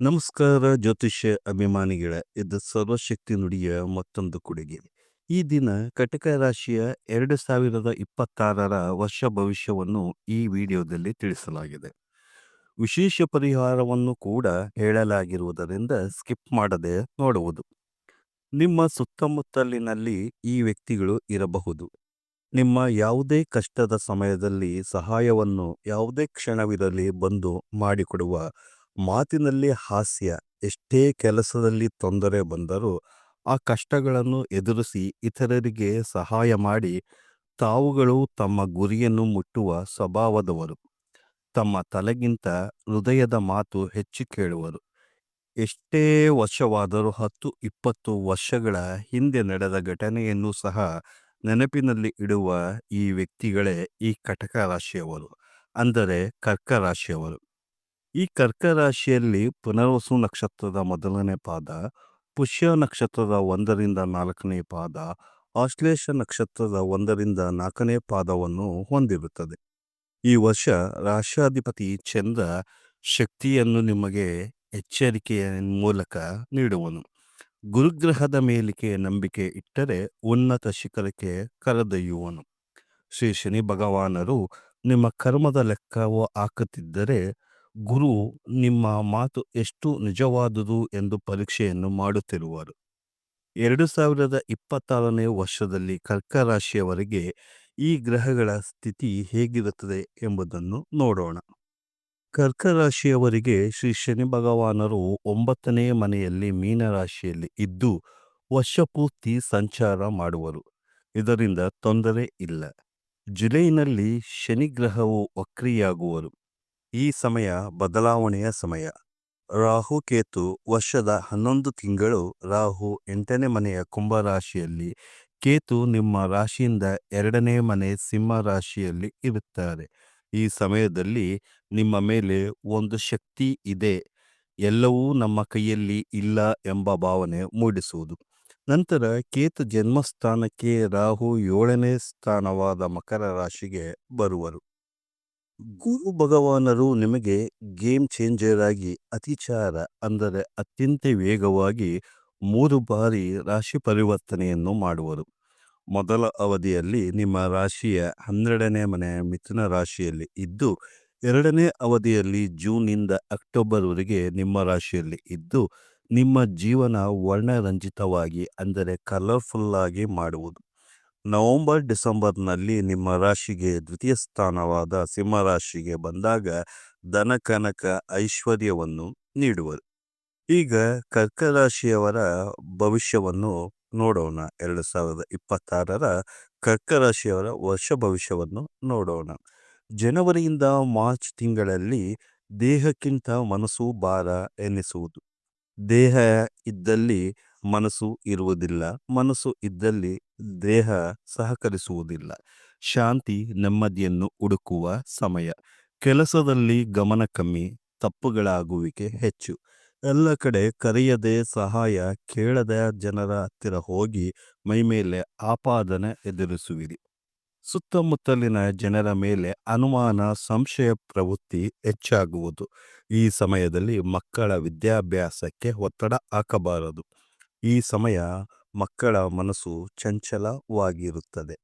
ನಮಸ್ಕಾರ ಜ್ಯೋತಿಷ್ಯ ಅಭಿಮಾನಿಗಳ, ಇದು ಸರ್ವಶಕ್ತಿ ನುಡಿಯ ಮತ್ತೊಂದು ಕೊಡುಗೆ. ಈ ದಿನ ಕಟಕ ರಾಶಿಯ ಎರಡು ಸಾವಿರದ ಇಪ್ಪತ್ತಾರರ ವರ್ಷ ಭವಿಷ್ಯವನ್ನು ಈ ವಿಡಿಯೋದಲ್ಲಿ ತಿಳಿಸಲಾಗಿದೆ. ವಿಶೇಷ ಪರಿಹಾರವನ್ನು ಕೂಡ ಹೇಳಲಾಗಿರುವುದರಿಂದ ಸ್ಕಿಪ್ ಮಾಡದೆ ನೋಡುವುದು. ನಿಮ್ಮ ಸುತ್ತಮುತ್ತಲಿನಲ್ಲಿ ಈ ವ್ಯಕ್ತಿಗಳು ಇರಬಹುದು. ನಿಮ್ಮ ಯಾವುದೇ ಕಷ್ಟದ ಸಮಯದಲ್ಲಿ ಸಹಾಯವನ್ನು ಯಾವುದೇ ಕ್ಷಣವಿರಲಿ ಬಂದು ಮಾಡಿಕೊಡುವ ಮಾತಿನಲ್ಲಿ ಹಾಸ್ಯ ಎಷ್ಟೇ ಕೆಲಸದಲ್ಲಿ ತೊಂದರೆ ಬಂದರೂ ಆ ಕಷ್ಟಗಳನ್ನು ಎದುರಿಸಿ ಇತರರಿಗೆ ಸಹಾಯ ಮಾಡಿ ತಾವುಗಳು ತಮ್ಮ ಗುರಿಯನ್ನು ಮುಟ್ಟುವ ಸ್ವಭಾವದವರು. ತಮ್ಮ ತಲೆಗಿಂತ ಹೃದಯದ ಮಾತು ಹೆಚ್ಚು ಕೇಳುವರು. ಎಷ್ಟೇ ವರ್ಷವಾದರೂ ಹತ್ತು, ಇಪ್ಪತ್ತು ವರ್ಷಗಳ ಹಿಂದೆ ನಡೆದ ಘಟನೆಯನ್ನು ಸಹ ನೆನಪಿನಲ್ಲಿ ಇಡುವ ಈ ವ್ಯಕ್ತಿಗಳೇ ಈ ಕಟಕ ರಾಶಿಯವರು. ಅಂದರೆ ಕರ್ಕ ರಾಶಿಯವರು. ಈ ಕರ್ಕ ರಾಶಿಯಲ್ಲಿ ಪುನರ್ವಸು ನಕ್ಷತ್ರದ ಮೊದಲನೇ ಪಾದ, ಪುಷ್ಯ ನಕ್ಷತ್ರದ ಒಂದರಿಂದ ನಾಲ್ಕನೇ ಪಾದ, ಆಶ್ಲೇಷ ನಕ್ಷತ್ರದ ಒಂದರಿಂದ ನಾಲ್ಕನೇ ಪಾದವನ್ನು ಹೊಂದಿರುತ್ತದೆ. ಈ ವರ್ಷ ರಾಷ್ಟ್ರಾಧಿಪತಿ ಚಂದ್ರ ಶಕ್ತಿಯನ್ನು ನಿಮಗೆ ಎಚ್ಚರಿಕೆಯ ಮೂಲಕ ನೀಡುವನು. ಗುರುಗ್ರಹದ ಮೇಲಿಕೆ ನಂಬಿಕೆ ಇಟ್ಟರೆ ಉನ್ನತ ಶಿಖರಕ್ಕೆ ಕರೆದೊಯ್ಯುವನು. ಶ್ರೀ ಶನಿ ಭಗವಾನರು ನಿಮ್ಮ ಕರ್ಮದ ಲೆಕ್ಕವು ಹಾಕುತ್ತಿದ್ದರೆ ಗುರು ನಿಮ್ಮ ಮಾತು ಎಷ್ಟು ನಿಜವಾದುದು ಎಂದು ಪರೀಕ್ಷೆಯನ್ನು ಮಾಡುತ್ತಿರುವರು. ಎರಡು ಸಾವಿರದ ಇಪ್ಪತ್ತಾರನೇ ವರ್ಷದಲ್ಲಿ ಕರ್ಕ ರಾಶಿಯವರಿಗೆ ಈ ಗ್ರಹಗಳ ಸ್ಥಿತಿ ಹೇಗಿರುತ್ತದೆ ಎಂಬುದನ್ನು ನೋಡೋಣ. ಕರ್ಕ ರಾಶಿಯವರಿಗೆ ಶ್ರೀ ಶನಿ ಭಗವಾನರು ಒಂಬತ್ತನೇ ಮನೆಯಲ್ಲಿ ಮೀನರಾಶಿಯಲ್ಲಿ ಇದ್ದು ವರ್ಷಪೂರ್ತಿ ಸಂಚಾರ ಮಾಡುವರು. ಇದರಿಂದ ತೊಂದರೆ ಇಲ್ಲ. ಜುಲೈನಲ್ಲಿ ಶನಿಗ್ರಹವು ವಕ್ರಿಯಾಗುವರು. ಈ ಸಮಯ ಬದಲಾವಣೆಯ ಸಮಯ. ರಾಹು ಕೇತು ವರ್ಷದ ಹನ್ನೊಂದು ತಿಂಗಳು ರಾಹು ಎಂಟನೇ ಮನೆಯ ಕುಂಭ ರಾಶಿಯಲ್ಲಿ ಕೇತು ನಿಮ್ಮ ರಾಶಿಯಿಂದ ಎರಡನೇ ಮನೆ ಸಿಂಹ ರಾಶಿಯಲ್ಲಿ ಇರುತ್ತಾರೆ. ಈ ಸಮಯದಲ್ಲಿ ನಿಮ್ಮ ಮೇಲೆ ಒಂದು ಶಕ್ತಿ ಇದೆ. ಎಲ್ಲವೂ ನಮ್ಮ ಕೈಯಲ್ಲಿ ಇಲ್ಲ ಎಂಬ ಭಾವನೆ ಮೂಡಿಸುವುದು. ನಂತರ ಕೇತು ಜನ್ಮಸ್ಥಾನಕ್ಕೆ ರಾಹು ಏಳನೇ ಸ್ಥಾನವಾದ ಮಕರ ರಾಶಿಗೆ ಬರುವರು. ಗುರು ಭಗವಾನರು ನಿಮಗೆ ಗೇಮ್ ಚೇಂಜರ್ ಆಗಿ ಅತಿಚಾರ ಅಂದರೆ ಅತ್ಯಂತ ವೇಗವಾಗಿ ಮೂರು ಬಾರಿ ರಾಶಿ ಪರಿವರ್ತನೆಯನ್ನು ಮಾಡುವರು. ಮೊದಲ ಅವಧಿಯಲ್ಲಿ ನಿಮ್ಮ ರಾಶಿಯ ಹನ್ನೆರಡನೇ ಮನೆ ಮಿಥುನ ರಾಶಿಯಲ್ಲಿ ಇದ್ದು, ಎರಡನೇ ಅವಧಿಯಲ್ಲಿ ಜೂನ್ನಿಂದ ಅಕ್ಟೋಬರ್ವರೆಗೆ ನಿಮ್ಮ ರಾಶಿಯಲ್ಲಿ ಇದ್ದು, ನಿಮ್ಮ ಜೀವನ ವರ್ಣರಂಜಿತವಾಗಿ ಅಂದರೆ ಕಲರ್ಫುಲ್ಲಾಗಿ ಮಾಡುವುದು. ನವೆಂಬರ್, ಡಿಸೆಂಬರ್ನಲ್ಲಿ ನಿಮ್ಮ ರಾಶಿಗೆ ದ್ವಿತೀಯ ಸ್ಥಾನವಾದ ಸಿಂಹ ರಾಶಿಗೆ ಬಂದಾಗ ಧನ, ಕನಕ ಐಶ್ವರ್ಯವನ್ನು ನೀಡುವರು. ಈಗ ಕರ್ಕ ರಾಶಿಯವರ ಭವಿಷ್ಯವನ್ನು ನೋಡೋಣ. ಎರಡು ಸಾವಿರದ ಇಪ್ಪತ್ತಾರರ ಕರ್ಕ ರಾಶಿಯವರ ವರ್ಷ ಭವಿಷ್ಯವನ್ನು ನೋಡೋಣ. ಜನವರಿಯಿಂದ ಮಾರ್ಚ್ ತಿಂಗಳಲ್ಲಿ ದೇಹಕ್ಕಿಂತ ಮನಸ್ಸು ಭಾರ ಎನಿಸುವುದು ದೇಹ ಇದ್ದಲ್ಲಿ ಮನಸ್ಸು ಇರುವುದಿಲ್ಲ, ಮನಸ್ಸು ಇದ್ದಲ್ಲಿ ದೇಹ ಸಹಕರಿಸುವುದಿಲ್ಲ. ಶಾಂತಿ ನೆಮ್ಮದಿಯನ್ನು ಹುಡುಕುವ ಸಮಯ. ಕೆಲಸದಲ್ಲಿ ಗಮನ ಕಮ್ಮಿ, ತಪ್ಪುಗಳಾಗುವಿಕೆ ಹೆಚ್ಚು. ಎಲ್ಲ ಕಡೆ ಕರೆಯದೆ ಸಹಾಯ, ಕೇಳದ ಜನರ ಹತ್ತಿರ ಹೋಗಿ ಮೈಮೇಲೆ ಆಪಾದನೆ ಎದುರಿಸುವಿರಿ. ಸುತ್ತಮುತ್ತಲಿನ ಜನರ ಮೇಲೆ ಅನುಮಾನ, ಸಂಶಯ, ಪ್ರವೃತ್ತಿ ಹೆಚ್ಚಾಗುವುದು. ಈ ಸಮಯದಲ್ಲಿ ಮಕ್ಕಳ ವಿದ್ಯಾಭ್ಯಾಸಕ್ಕೆ ಒತ್ತಡ ಹಾಕಬಾರದು. ಈ ಸಮಯ ಮಕ್ಕಳ ಮನಸ್ಸು ಚಂಚಲವಾಗಿರುತ್ತದೆ.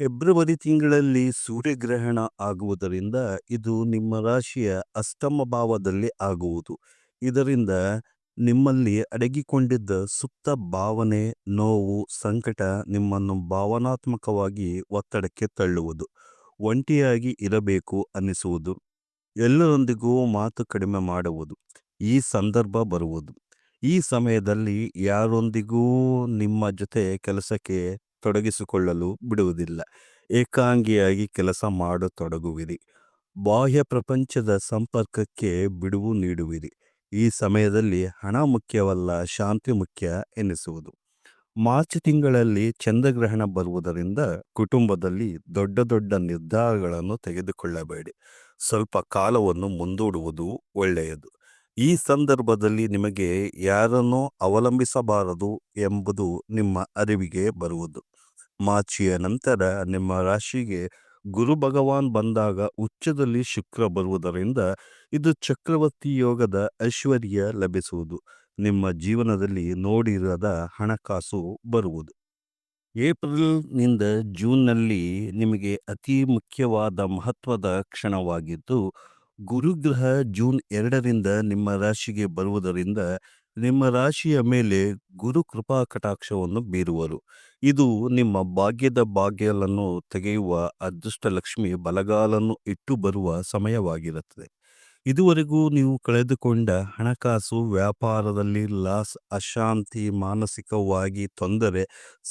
ಫೆಬ್ರವರಿ ತಿಂಗಳಲ್ಲಿ ಸೂರ್ಯಗ್ರಹಣ ಆಗುವುದರಿಂದ ಇದು ನಿಮ್ಮ ರಾಶಿಯ ಅಷ್ಟಮ ಭಾವದಲ್ಲಿ ಆಗುವುದು. ಇದರಿಂದ ನಿಮ್ಮಲ್ಲಿ ಅಡಗಿಕೊಂಡಿದ್ದ ಸುಪ್ತ ಭಾವನೆ, ನೋವು, ಸಂಕಟ ನಿಮ್ಮನ್ನು ಭಾವನಾತ್ಮಕವಾಗಿ ಒತ್ತಡಕ್ಕೆ ತಳ್ಳುವುದು. ಒಂಟಿಯಾಗಿ ಇರಬೇಕು ಅನ್ನಿಸುವುದು. ಎಲ್ಲರೊಂದಿಗೂ ಮಾತು ಕಡಿಮೆ ಮಾಡುವುದು. ಈ ಸಂದರ್ಭ ಬರುವುದು. ಈ ಸಮಯದಲ್ಲಿ ಯಾರೊಂದಿಗೂ ನಿಮ್ಮ ಜೊತೆ ಕೆಲಸಕ್ಕೆ ತೊಡಗಿಸಿಕೊಳ್ಳಲು ಬಿಡುವುದಿಲ್ಲ. ಏಕಾಂಗಿಯಾಗಿ ಕೆಲಸ ಮಾಡತೊಡಗುವಿರಿ. ಬಾಹ್ಯ ಪ್ರಪಂಚದ ಸಂಪರ್ಕಕ್ಕೆ ಬಿಡುವು ನೀಡುವಿರಿ. ಈ ಸಮಯದಲ್ಲಿ ಹಣ ಮುಖ್ಯವಲ್ಲ, ಶಾಂತಿ ಮುಖ್ಯ ಎನಿಸುವುದು ಮಾರ್ಚ್ ತಿಂಗಳಲ್ಲಿ ಚಂದ್ರಗ್ರಹಣ ಬರುವುದರಿಂದ ಕುಟುಂಬದಲ್ಲಿ ದೊಡ್ಡ ದೊಡ್ಡ ನಿರ್ಧಾರಗಳನ್ನು ತೆಗೆದುಕೊಳ್ಳಬೇಡಿ. ಸ್ವಲ್ಪ ಕಾಲವನ್ನು ಮುಂದೂಡುವುದು ಒಳ್ಳೆಯದು. ಈ ಸಂದರ್ಭದಲ್ಲಿ ನಿಮಗೆ ಯಾರನ್ನು ಅವಲಂಬಿಸಬಾರದು ಎಂಬುದು ನಿಮ್ಮ ಅರಿವಿಗೆ ಬರುವುದು. ಮಾಚಿಯ ನಂತರ ನಿಮ್ಮ ರಾಶಿಗೆ ಗುರು ಭಗವಾನ್ ಬಂದಾಗ ಉಚ್ಚದಲ್ಲಿ ಶುಕ್ರ ಬರುವುದರಿಂದ ಇದು ಚಕ್ರವರ್ತಿ ಯೋಗದ ಐಶ್ವರ್ಯ ಲಭಿಸುವುದು. ನಿಮ್ಮ ಜೀವನದಲ್ಲಿ ನೋಡಿರದ ಹಣಕಾಸು ಬರುವುದು. ಏಪ್ರಿಲ್ನಿಂದ ಜೂನ್ನಲ್ಲಿ ನಿಮಗೆ ಅತಿ ಮುಖ್ಯವಾದ ಮಹತ್ವದ ಕ್ಷಣವಾಗಿದ್ದು ಗುರುಗ್ರಹ ಜೂನ್ ಎರಡರಿಂದ ನಿಮ್ಮ ರಾಶಿಗೆ ಬರುವುದರಿಂದ ನಿಮ್ಮ ರಾಶಿಯ ಮೇಲೆ ಗುರು ಕೃಪಾ ಕಟಾಕ್ಷವನ್ನು ಬೀರುವರು. ಇದು ನಿಮ್ಮ ಭಾಗ್ಯದ ಭಾಗ್ಯಲನ್ನು ತೆಗೆಯುವ ಅದೃಷ್ಟ ಲಕ್ಷ್ಮಿ ಬಲಗಾಲನ್ನು ಇಟ್ಟು ಬರುವ ಸಮಯವಾಗಿರುತ್ತದೆ. ಇದುವರೆಗೂ ನೀವು ಕಳೆದುಕೊಂಡ ಹಣಕಾಸು, ವ್ಯಾಪಾರದಲ್ಲಿ ಲಾಸ್, ಅಶಾಂತಿ, ಮಾನಸಿಕವಾಗಿ ತೊಂದರೆ,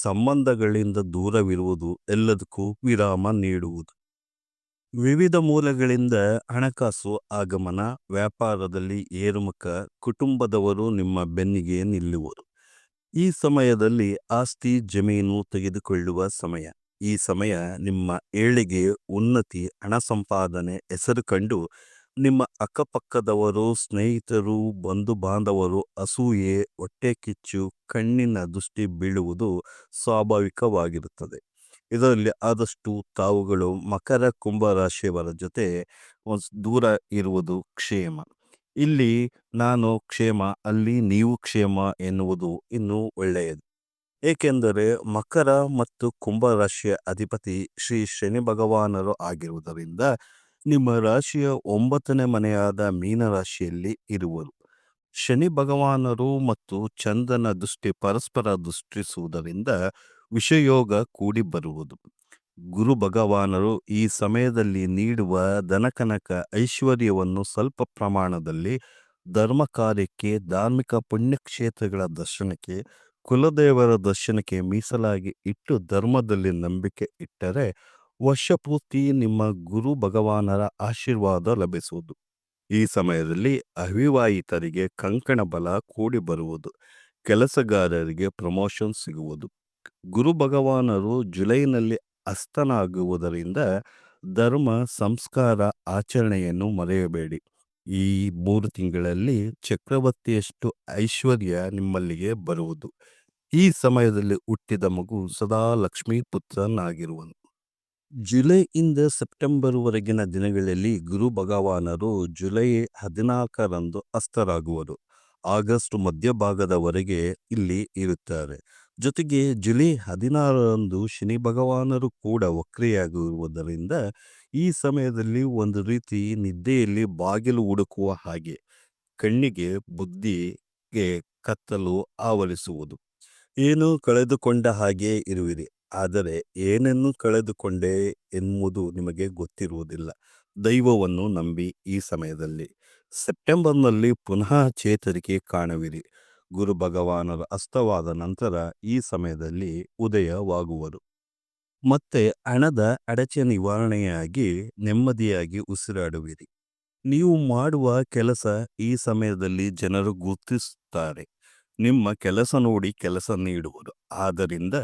ಸಂಬಂಧಗಳಿಂದ ದೂರವಿರುವುದು ಎಲ್ಲದಕ್ಕೂ ವಿರಾಮ ನೀಡುವುದು. ವಿವಿಧ ಮೂಲಗಳಿಂದ ಹಣಕಾಸು ಆಗಮನ, ವ್ಯಾಪಾರದಲ್ಲಿ ಏರುಮುಖ ಕುಟುಂಬದವರು ನಿಮ್ಮ ಬೆನ್ನಿಗೆ ನಿಲ್ಲುವರು. ಈ ಸಮಯದಲ್ಲಿ ಆಸ್ತಿ ಜಮೀನು ತೆಗೆದುಕೊಳ್ಳುವ ಸಮಯ. ಈ ಸಮಯ ನಿಮ್ಮ ಏಳಿಗೆ ಉನ್ನತಿ, ಹಣ ಸಂಪಾದನೆ ಹೆಸರು ಕಂಡು ನಿಮ್ಮ ಅಕ್ಕಪಕ್ಕದವರು, ಸ್ನೇಹಿತರು ಬಂಧು ಬಾಂಧವರು ಅಸೂಯೆ, ಹೊಟ್ಟೆ ಕಿಚ್ಚು, ಕಣ್ಣಿನ ದೃಷ್ಟಿ ಬೀಳುವುದು ಸ್ವಾಭಾವಿಕವಾಗಿರುತ್ತದೆ. ಇದರಲ್ಲಿ ಆದಷ್ಟು ತಾವುಗಳು ಮಕರ ಕುಂಭ ರಾಶಿಯವರ ಜೊತೆ ದೂರ ಇರುವುದು ಕ್ಷೇಮ. ಇಲ್ಲಿ ನಾನು ಕ್ಷೇಮ, ಅಲ್ಲಿ ನೀವು ಕ್ಷೇಮ ಎನ್ನುವುದು ಇನ್ನೂ ಒಳ್ಳೆಯದು. ಏಕೆಂದರೆ ಮಕರ ಮತ್ತು ಕುಂಭ ರಾಶಿಯ ಅಧಿಪತಿ ಶ್ರೀ ಶನಿ ಭಗವಾನರು ಆಗಿರುವುದರಿಂದ ನಿಮ್ಮ ರಾಶಿಯ ಒಂಬತ್ತನೇ ಮನೆಯಾದ ಮೀನ ರಾಶಿಯಲ್ಲಿ ಇರುವರು. ಶನಿ ಭಗವಾನರು ಮತ್ತು ಚಂದ್ರನ ದೃಷ್ಟಿ ಪರಸ್ಪರ ದೃಷ್ಟಿಸುವುದರಿಂದ ವಿಷಯೋಗ ಕೂಡಿ ಬರುವುದು. ಗುರು ಭಗವಾನರು ಈ ಸಮಯದಲ್ಲಿ ನೀಡುವ ಧನಕನಕ ಐಶ್ವರ್ಯವನ್ನು ಸ್ವಲ್ಪ ಪ್ರಮಾಣದಲ್ಲಿ ಧರ್ಮ ಕಾರ್ಯಕ್ಕೆ, ಧಾರ್ಮಿಕ ಪುಣ್ಯಕ್ಷೇತ್ರಗಳ ದರ್ಶನಕ್ಕೆ, ಕುಲದೇವರ ದರ್ಶನಕ್ಕೆ ಮೀಸಲಾಗಿ ಇಟ್ಟು ಧರ್ಮದಲ್ಲಿ ನಂಬಿಕೆ ಇಟ್ಟರೆ ವರ್ಷಪೂರ್ತಿ ನಿಮ್ಮ ಗುರು ಭಗವಾನರ ಆಶೀರ್ವಾದ ಲಭಿಸುವುದು. ಈ ಸಮಯದಲ್ಲಿ ಅವಿವಾಹಿತರಿಗೆ ಕಂಕಣ ಬಲ ಕೂಡಿ ಬರುವುದು. ಕೆಲಸಗಾರರಿಗೆ ಪ್ರಮೋಷನ್ ಸಿಗುವುದು. ಗುರು ಭಗವಾನರು ಜುಲೈನಲ್ಲಿ ಅಸ್ತನಾಗುವುದರಿಂದ ಧರ್ಮ, ಸಂಸ್ಕಾರ, ಆಚರಣೆಯನ್ನು ಮರೆಯಬೇಡಿ. ಈ ಮೂರು ತಿಂಗಳಲ್ಲಿ ಚಕ್ರವರ್ತಿಯಷ್ಟು ಐಶ್ವರ್ಯ ನಿಮ್ಮಲ್ಲಿಗೆ ಬರುವುದು. ಈ ಸಮಯದಲ್ಲಿ ಹುಟ್ಟಿದ ಮಗು ಸದಾ ಲಕ್ಷ್ಮೀ ಪುತ್ರನಾಗಿರುವನು. ಜುಲೈಯಿಂದ ಸೆಪ್ಟೆಂಬರ್ವರೆಗಿನ ದಿನಗಳಲ್ಲಿ ಗುರು ಭಗವಾನರು ಜುಲೈ ಹದಿನಾಲ್ಕರಂದು ಅಸ್ತರಾಗುವರು. ಆಗಸ್ಟ್ ಮಧ್ಯಭಾಗದವರೆಗೆ ಇಲ್ಲಿ ಇರುತ್ತಾರೆ. ಜೊತೆಗೆ ಜುಲೈ ಹದಿನಾರರಂದು ಶನಿ ಭಗವಾನರು ಕೂಡ ವಕ್ರಿಯಾಗಿರುವುದರಿಂದ ಈ ಸಮಯದಲ್ಲಿ ಒಂದು ರೀತಿ ನಿದ್ದೆಯಲ್ಲಿ ಬಾಗಿಲು ಹುಡುಕುವ ಹಾಗೆ ಕಣ್ಣಿಗೆ ಬುದ್ಧಿಗೆ ಕತ್ತಲು ಆವರಿಸುವುದು. ಏನು ಕಳೆದುಕೊಂಡ ಹಾಗೆ ಇರುವಿರಿ. ಆದರೆ ಏನನ್ನು ಕಳೆದುಕೊಂಡೆ ಎನ್ನುವುದು ನಿಮಗೆ ಗೊತ್ತಿರುವುದಿಲ್ಲ. ದೈವವನ್ನು ನಂಬಿ ಈ ಸಮಯದಲ್ಲಿ. ಸೆಪ್ಟೆಂಬರ್ನಲ್ಲಿ ಪುನಃ ಚೇತರಿಕೆ ಕಾಣುವಿರಿ. ಗುರು ಭಗವಾನರ ಅಸ್ತವಾದ ನಂತರ ಈ ಸಮಯದಲ್ಲಿ ಉದಯವಾಗುವರು. ಮತ್ತೆ ಹಣದ ಅಡಚೆ ನಿವಾರಣೆಯಾಗಿ ನೆಮ್ಮದಿಯಾಗಿ ಉಸಿರಾಡುವಿರಿ. ನೀವು ಮಾಡುವ ಕೆಲಸ ಈ ಸಮಯದಲ್ಲಿ ಜನರು ಗುರುತಿಸುತ್ತಾರೆ. ನಿಮ್ಮ ಕೆಲಸ ನೋಡಿ ಕೆಲಸ ನೀಡುವರು. ಆದ್ದರಿಂದ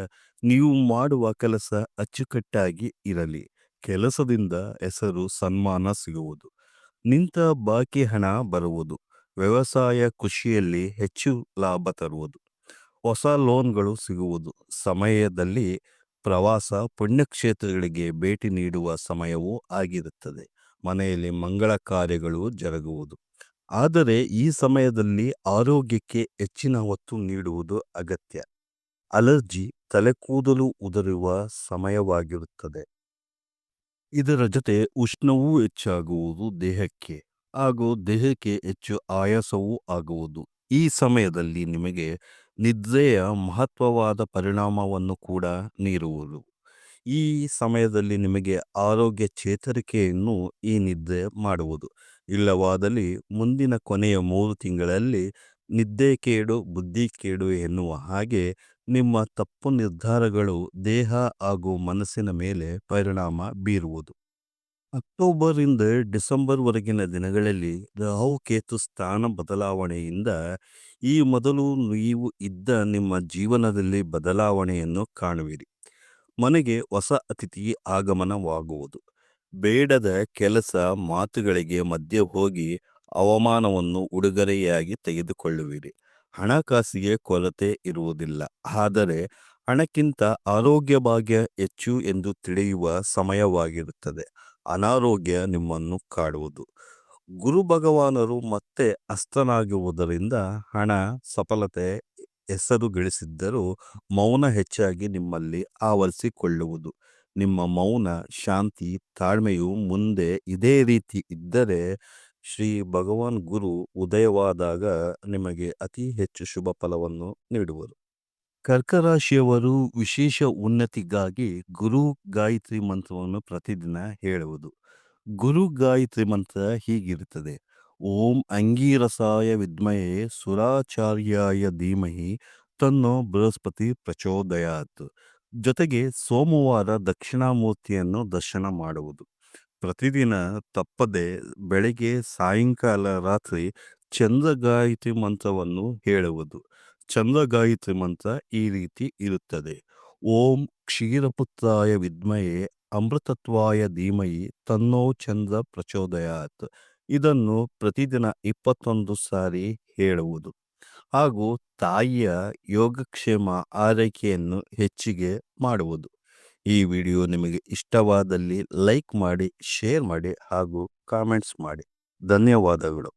ನೀವು ಮಾಡುವ ಕೆಲಸ ಅಚ್ಚುಕಟ್ಟಾಗಿ ಇರಲಿ. ಕೆಲಸದಿಂದ ಹೆಸರು ಸನ್ಮಾನ ಸಿಗುವುದು. ನಿಂತ ಬಾಕಿ ಹಣ ಬರುವುದು. ವ್ಯವಸಾಯ ಕೃಷಿಯಲ್ಲಿ ಹೆಚ್ಚು ಲಾಭ ತರುವುದು. ಹೊಸ ಲೋನ್ಗಳು ಸಿಗುವುದು. ಸಮಯದಲ್ಲಿ ಪ್ರವಾಸ, ಪುಣ್ಯಕ್ಷೇತ್ರಗಳಿಗೆ ಭೇಟಿ ನೀಡುವ ಸಮಯವೂ ಆಗಿರುತ್ತದೆ. ಮನೆಯಲ್ಲಿ ಮಂಗಳ ಕಾರ್ಯಗಳು ಜರುಗುವುದು. ಆದರೆ ಈ ಸಮಯದಲ್ಲಿ ಆರೋಗ್ಯಕ್ಕೆ ಹೆಚ್ಚಿನ ಒತ್ತು ನೀಡುವುದು ಅಗತ್ಯ. ಅಲರ್ಜಿ, ತಲೆಕೂದಲು ಉದುರುವ ಸಮಯವಾಗಿರುತ್ತದೆ. ಇದರ ಜೊತೆ ಉಷ್ಣವೂ ಹೆಚ್ಚಾಗುವುದು ದೇಹಕ್ಕೆ. ಹಾಗೂ ದೇಹಕ್ಕೆ ಹೆಚ್ಚು ಆಯಾಸವೂ ಆಗುವುದು. ಈ ಸಮಯದಲ್ಲಿ ನಿಮಗೆ ನಿದ್ರೆಯ ಮಹತ್ವವಾದ ಪರಿಣಾಮವನ್ನು ಕೂಡ ನೀಡುವುದು. ಈ ಸಮಯದಲ್ಲಿ ನಿಮಗೆ ಆರೋಗ್ಯ ಚೇತರಿಕೆಯನ್ನು ಈ ನಿದ್ರೆ ಮಾಡುವುದು. ಇಲ್ಲವಾದಲ್ಲಿ ಮುಂದಿನ ಕೊನೆಯ ಮೂರು ತಿಂಗಳಲ್ಲಿ ನಿದ್ದೆ ಕೇಡು, ಬುದ್ಧಿ ಕೇಡು ಎನ್ನುವ ಹಾಗೆ ನಿಮ್ಮ ತಪ್ಪು ನಿರ್ಧಾರಗಳು ದೇಹ ಹಾಗೂ ಮನಸ್ಸಿನ ಮೇಲೆ ಪರಿಣಾಮ ಬೀರುವುದು. ಅಕ್ಟೋಬರಿಂದ ಡಿಸೆಂಬರ್ವರೆಗಿನ ದಿನಗಳಲ್ಲಿ ರಾಹು ಕೇತು ಸ್ಥಾನ ಬದಲಾವಣೆಯಿಂದ ಈ ಮೊದಲು ನೀವು ಇದ್ದ ನಿಮ್ಮ ಜೀವನದಲ್ಲಿ ಬದಲಾವಣೆಯನ್ನು ಕಾಣುವಿರಿ. ಮನೆಗೆ ಹೊಸ ಅತಿಥಿ ಆಗಮನವಾಗುವುದು. ಬೇಡದ ಕೆಲಸ ಮಾತುಗಳಿಗೆ ಮಧ್ಯೆ ಹೋಗಿ ಅವಮಾನವನ್ನು ಉಡುಗೊರೆಯಾಗಿ ತೆಗೆದುಕೊಳ್ಳುವಿರಿ. ಹಣಕಾಸಿಗೆ ಕೊರತೆ ಇರುವುದಿಲ್ಲ. ಆದರೆ ಹಣಕ್ಕಿಂತ ಆರೋಗ್ಯ ಭಾಗ್ಯ ಹೆಚ್ಚು ಎಂದು ತಿಳಿಯುವ ಸಮಯವಾಗಿರುತ್ತದೆ. ಅನಾರೋಗ್ಯ ನಿಮ್ಮನ್ನು ಕಾಡುವುದು. ಗುರು ಭಗವಾನರು ಮತ್ತೆ ಅಸ್ತನಾಗುವುದರಿಂದ ಹಣ, ಸಫಲತೆ ಹೆಸರು ಗಳಿಸಿದ್ದರೂ ಮೌನ ಹೆಚ್ಚಾಗಿ ನಿಮ್ಮಲ್ಲಿ ಆವರಿಸಿಕೊಳ್ಳುವುದು. ನಿಮ್ಮ ಮೌನ, ಶಾಂತಿ, ತಾಳ್ಮೆಯು ಮುಂದೆ ಇದೇ ರೀತಿ ಇದ್ದರೆ ಶ್ರೀ ಭಗವಾನ್ ಗುರು ಉದಯವಾದಾಗ ನಿಮಗೆ ಅತಿ ಹೆಚ್ಚು ಶುಭ ಫಲವನ್ನು ನೀಡುವರು. ಕರ್ಕರಾಶಿಯವರು ವಿಶೇಷ ಉನ್ನತಿಗಾಗಿ ಗುರು ಗಾಯತ್ರಿ ಮಂತ್ರವನ್ನು ಪ್ರತಿದಿನ ಹೇಳುವುದು. ಗುರು ಗಾಯತ್ರಿ ಮಂತ್ರ ಹೀಗಿರುತ್ತದೆ. ಓಂ ಅಂಗೀರಸಾಯ ವಿದ್ಮಯೇ ಸುರಾಚಾರ್ಯಾಯ ಧೀಮಹಿ ತನ್ನೋ ಬೃಹಸ್ಪತಿ ಪ್ರಚೋದಯಾತ್. ಜೊತೆಗೆ ಸೋಮವಾರ ದಕ್ಷಿಣಾಮೂರ್ತಿಯನ್ನು ದರ್ಶನ ಮಾಡುವುದು. ಪ್ರತಿದಿನ ತಪ್ಪದೆ ಬೆಳಗ್ಗೆ ಸಾಯಂಕಾಲ ರಾತ್ರಿ ಚಂದ್ರ ಗಾಯತ್ರಿ ಮಂತ್ರವನ್ನು ಹೇಳುವುದು. ಚಂದ್ರ ಗಾಯತ್ರಿ ಮಂತ್ರ ಈ ರೀತಿ ಇರುತ್ತದೆ. ಓಂ ಕ್ಷೀರಪುತ್ರಾಯ ವಿದ್ಮಯೇ ಅಮೃತತ್ವಾಯ ಧೀಮಯಿ ತನ್ನೋ ಚಂದ್ರ ಪ್ರಚೋದಯಾತ್. ಇದನ್ನು ಪ್ರತಿದಿನ ಇಪ್ಪತ್ತೊಂದು ಸಾರಿ ಹೇಳುವುದು. ಹಾಗೂ ತಾಯಿಯ ಯೋಗಕ್ಷೇಮ ಆರೈಕೆಯನ್ನು ಹೆಚ್ಚಿಗೆ ಮಾಡುವುದು. ಈ ವಿಡಿಯೋ ನಿಮಗೆ ಇಷ್ಟವಾದಲ್ಲಿ ಲೈಕ್ ಮಾಡಿ, ಶೇರ್ ಮಾಡಿ ಹಾಗೂ ಕಾಮೆಂಟ್ಸ್ ಮಾಡಿ. ಧನ್ಯವಾದಗಳು.